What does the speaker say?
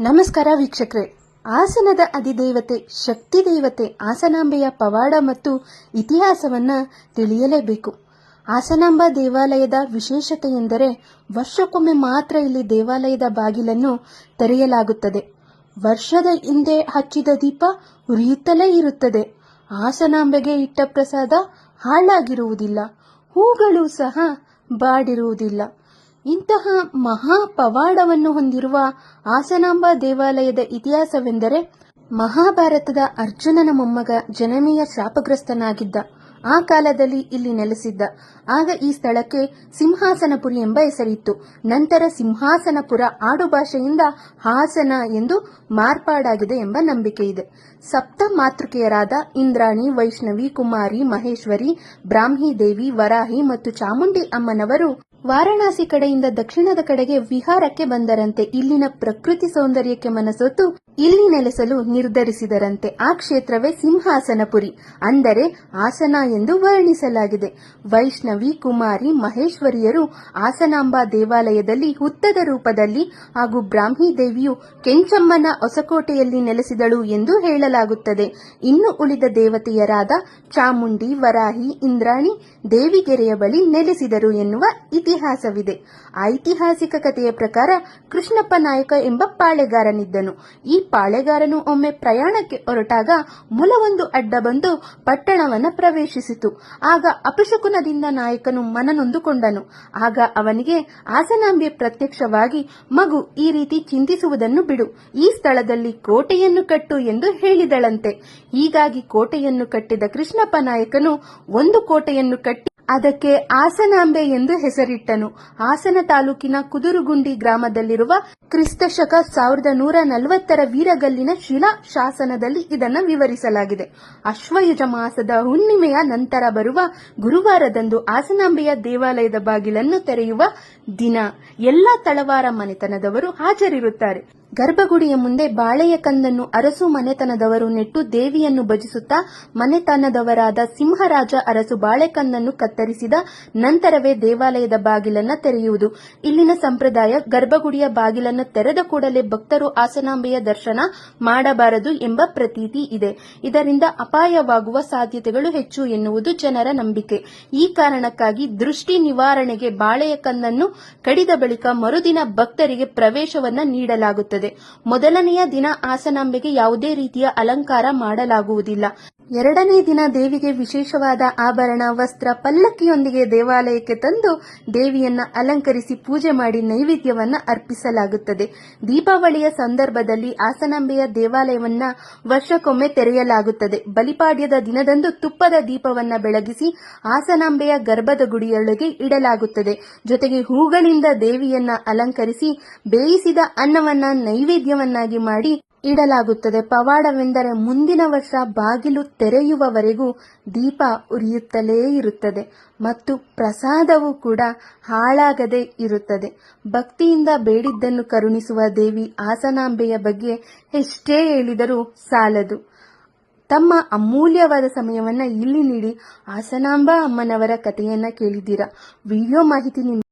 ನಮಸ್ಕಾರ ವೀಕ್ಷಕರೇ. ಹಾಸನದ ಅಧಿದೇವತೆ, ಶಕ್ತಿ ದೇವತೆ, ಹಾಸನಾಂಬೆಯ ಪವಾಡ ಮತ್ತು ಇತಿಹಾಸವನ್ನ ತಿಳಿಯಲೇಬೇಕು. ಹಾಸನಾಂಬ ದೇವಾಲಯದ ವಿಶೇಷತೆ ಎಂದರೆ ವರ್ಷಕ್ಕೊಮ್ಮೆ ಮಾತ್ರ ಇಲ್ಲಿ ದೇವಾಲಯದ ಬಾಗಿಲನ್ನು ತೆರೆಯಲಾಗುತ್ತದೆ. ವರ್ಷದ ಹಿಂದೆ ಹಚ್ಚಿದ ದೀಪ ಉರಿಯುತ್ತಲೇ ಇರುತ್ತದೆ. ಹಾಸನಾಂಬೆಗೆ ಇಟ್ಟ ಪ್ರಸಾದ ಹಾಳಾಗಿರುವುದಿಲ್ಲ. ಹೂಗಳು ಸಹ ಬಾಡಿರುವುದಿಲ್ಲ. ಇಂತಹ ಮಹಾ ಪವಾಡವನ್ನು ಹೊಂದಿರುವ ಆಸನಾಂಬ ದೇವಾಲಯದ ಇತಿಹಾಸವೆಂದರೆ ಮಹಾಭಾರತದ ಅರ್ಜುನನ ಮೊಮ್ಮಗ ಜನಮೇಯ ಶಾಪಗ್ರಸ್ತನಾಗಿದ್ದ. ಆ ಕಾಲದಲ್ಲಿ ಇಲ್ಲಿ ನೆಲೆಸಿದ್ದ. ಆಗ ಈ ಸ್ಥಳಕ್ಕೆ ಸಿಂಹಾಸನಪುರಿ ಎಂಬ ಹೆಸರಿತ್ತು. ನಂತರ ಸಿಂಹಾಸನಪುರ ಆಡುಭಾಷೆಯಿಂದ ಹಾಸನ ಎಂದು ಮಾರ್ಪಾಡಾಗಿದೆ ಎಂಬ ನಂಬಿಕೆ ಇದೆ. ಸಪ್ತ ಮಾತೃಕೆಯರಾದ ಇಂದ್ರಾಣಿ, ವೈಷ್ಣವಿ, ಕುಮಾರಿ, ಮಹೇಶ್ವರಿ ಬ್ರಾಹ್ಮಿ ದೇವಿ ವರಾಹಿ ಮತ್ತು ಚಾಮುಂಡಿ ಅಮ್ಮನವರು ವಾರಣಾಸಿ ಕಡೆಯಿಂದ ದಕ್ಷಿಣದ ಕಡೆಗೆ ವಿಹಾರಕ್ಕೆ ಬಂದರಂತೆ ಇಲ್ಲಿನ ಪ್ರಕೃತಿ ಸೌಂದರ್ಯಕ್ಕೆ ಮನಸೊತ್ತು ಇಲ್ಲಿ ನೆಲೆಸಲು ನಿರ್ಧರಿಸಿದರಂತೆ ಆ ಕ್ಷೇತ್ರವೇ ಸಿಂಹಾಸನಪುರಿ, ಅಂದರೆ ಆಸನ ಎಂದು ವರ್ಣಿಸಲಾಗಿದೆ. ವೈಷ್ಣವಿ, ಕುಮಾರಿ, ಮಹೇಶ್ವರಿಯರು ಆಸನಾಂಬಾ ದೇವಾಲಯದಲ್ಲಿ ಹುತ್ತದ ರೂಪದಲ್ಲಿ ಹಾಗೂ ಬ್ರಾಹ್ಮಿ ದೇವಿಯು ಕೆಂಚಮ್ಮನ ಹೊಸಕೋಟೆಯಲ್ಲಿ ನೆಲೆಸಿದಳು ಎಂದು ಹೇಳಲಾಗುತ್ತದೆ. ಇನ್ನು ಉಳಿದ ದೇವತೆಯರಾದ ಚಾಮುಂಡಿ, ವರಾಹಿ, ಇಂದ್ರಾಣಿ ದೇವಿಗೆರೆಯ ಬಳಿ ನೆಲೆಸಿದರು ಎನ್ನುವ ಇತಿಹಾಸವಿದೆ. ಐತಿಹಾಸಿಕ ಕಥೆಯ ಪ್ರಕಾರ ಕೃಷ್ಣಪ್ಪ ನಾಯಕ ಎಂಬ ಪಾಳೆಗಾರನಿದ್ದನು. ಈ ಪಾಳೆಗಾರನು ಒಮ್ಮೆ ಪ್ರಯಾಣಕ್ಕೆ ಹೊರಟಾಗ ಮುಲವೊಂದು ಅಡ್ಡ ಬಂದು ಪಟ್ಟಣವನ್ನು ಪ್ರವೇಶಿಸಿತು. ಆಗ ಅಪಶಕುನದಿಂದ ನಾಯಕನು ಮನನೊಂದುಕೊಂಡನು. ಆಗ ಅವನಿಗೆ ಆಸನಾಂಬೆ ಪ್ರತ್ಯಕ್ಷವಾಗಿ, ಮಗು, ಈ ರೀತಿ ಚಿಂತಿಸುವುದನ್ನು ಬಿಡು. ಈ ಸ್ಥಳದಲ್ಲಿ ಕೋಟೆಯನ್ನು ಕಟ್ಟು ಎಂದು ಹೇಳಿದಳಂತೆ. ಹೀಗಾಗಿ ಕೋಟೆಯನ್ನು ಕಟ್ಟಿದ ಕೃಷ್ಣಪ್ಪ ನಾಯಕನು ಒಂದು ಕೋಟೆಯನ್ನು ಕಟ್ಟಿ ಅದಕ್ಕೆ ಆಸನಾಂಬೆ ಎಂದು ಹೆಸರಿಟ್ಟನು. ಹಾಸನ ತಾಲೂಕಿನ ಕುದುರುಗುಂಡಿ ಗ್ರಾಮದಲ್ಲಿರುವ ಕ್ರಿಸ್ತಶಕ ಸಾವಿರದ ನೂರ ನಲವತ್ತರ ವೀರಗಲ್ಲಿನ ಶಿಲಾ ಶಾಸನದಲ್ಲಿ ಇದನ್ನು ವಿವರಿಸಲಾಗಿದೆ. ಅಶ್ವಯುಜ ಮಾಸದ ಹುಣ್ಣಿಮೆಯ ನಂತರ ಬರುವ ಗುರುವಾರದಂದು ಆಸನಾಂಬೆಯ ದೇವಾಲಯದ ಬಾಗಿಲನ್ನು ತೆರೆಯುವ ದಿನ. ಎಲ್ಲ ತಳವಾರ ಮನೆತನದವರು ಹಾಜರಿರುತ್ತಾರೆ. ಗರ್ಭಗುಡಿಯ ಮುಂದೆ ಬಾಳೆಯ ಕಂದನ್ನು ಅರಸು ಮನೆತನದವರು ನೆಟ್ಟು ದೇವಿಯನ್ನು ಭಜಿಸುತ್ತಾ ಮನೆತನದವರಾದ ಸಿಂಹರಾಜ ಅರಸು ಬಾಳೆಕಂದನ್ನು ಕತ್ತರಿಸಿದ ನಂತರವೇ ದೇವಾಲಯದ ಬಾಗಿಲನ್ನು ತೆರೆಯುವುದು. ಇಲ್ಲಿನ ಸಂಪ್ರದಾಯ ಗರ್ಭಗುಡಿಯ ಬಾಗಿಲನ್ನು ತೆರೆದ ಕೂಡಲೇ ಭಕ್ತರು ಆಸನಾಂಬೆಯ ದರ್ಶನ ಮಾಡಬಾರದು ಎಂಬ ಪ್ರತೀತಿ ಇದೆ. ಇದರಿಂದ ಅಪಾಯವಾಗುವ ಸಾಧ್ಯತೆಗಳು ಹೆಚ್ಚು ಎನ್ನುವುದು ಜನರ ನಂಬಿಕೆ. ಈ ಕಾರಣಕ್ಕಾಗಿ ದೃಷ್ಟಿ ನಿವಾರಣೆಗೆ ಬಾಳೆಯ ಕಂದನ್ನು ಕಡಿದ ಬಳಿಕ ಮರುದಿನ ಭಕ್ತರಿಗೆ ಪ್ರವೇಶವನ್ನು ನೀಡಲಾಗುತ್ತದೆ. ಮೊದಲನೆಯ ದಿನ ಆಸನಾಂಬೆಗೆ ಯಾವುದೇ ರೀತಿಯ ಅಲಂಕಾರ ಮಾಡಲಾಗುವುದಿಲ್ಲ. ಎರಡನೇ ದಿನ ದೇವಿಗೆ ವಿಶೇಷವಾದ ಆಭರಣ, ವಸ್ತ್ರ, ಪಲ್ಲಕ್ಕಿಯೊಂದಿಗೆ ದೇವಾಲಯಕ್ಕೆ ತಂದು ದೇವಿಯನ್ನ ಅಲಂಕರಿಸಿ ಪೂಜೆ ಮಾಡಿ ನೈವೇದ್ಯವನ್ನ ಅರ್ಪಿಸಲಾಗುತ್ತದೆ. ದೀಪಾವಳಿಯ ಸಂದರ್ಭದಲ್ಲಿ ಆಸನಾಂಬೆಯ ದೇವಾಲಯವನ್ನ ವರ್ಷಕ್ಕೊಮ್ಮೆ ತೆರೆಯಲಾಗುತ್ತದೆ. ಬಲಿಪಾಡ್ಯದ ದಿನದಂದು ತುಪ್ಪದ ದೀಪವನ್ನ ಬೆಳಗಿಸಿ ಆಸನಾಂಬೆಯ ಗರ್ಭದ ಗುಡಿಯೊಳಗೆ ಇಡಲಾಗುತ್ತದೆ. ಜೊತೆಗೆ ಹೂಗಳಿಂದ ದೇವಿಯನ್ನ ಅಲಂಕರಿಸಿ ಬೇಯಿಸಿದ ಅನ್ನವನ್ನ ನೈವೇದ್ಯವನ್ನಾಗಿ ಮಾಡಿ ಇಡಲಾಗುತ್ತದೆ. ಪವಾಡವೆಂದರೆ ಮುಂದಿನ ವರ್ಷ ಬಾಗಿಲು ತೆರೆಯುವವರೆಗೂ ದೀಪ ಉರಿಯುತ್ತಲೇ ಇರುತ್ತದೆ ಮತ್ತು ಪ್ರಸಾದವು ಕೂಡ ಹಾಳಾಗದೆ ಇರುತ್ತದೆ. ಭಕ್ತಿಯಿಂದ ಬೇಡಿದ್ದನ್ನು ಕರುಣಿಸುವ ದೇವಿ ಆಸನಾಂಬೆಯ ಬಗ್ಗೆ ಎಷ್ಟೇ ಹೇಳಿದರೂ ಸಾಲದು. ತಮ್ಮ ಅಮೂಲ್ಯವಾದ ಸಮಯವನ್ನ ಇಲ್ಲಿ ನೀಡಿ ಆಸನಾಂಬ ಅಮ್ಮನವರ ಕಥೆಯನ್ನ ಕೇಳಿದ್ದೀರಾ? ವಿಡಿಯೋ ಮಾಹಿತಿ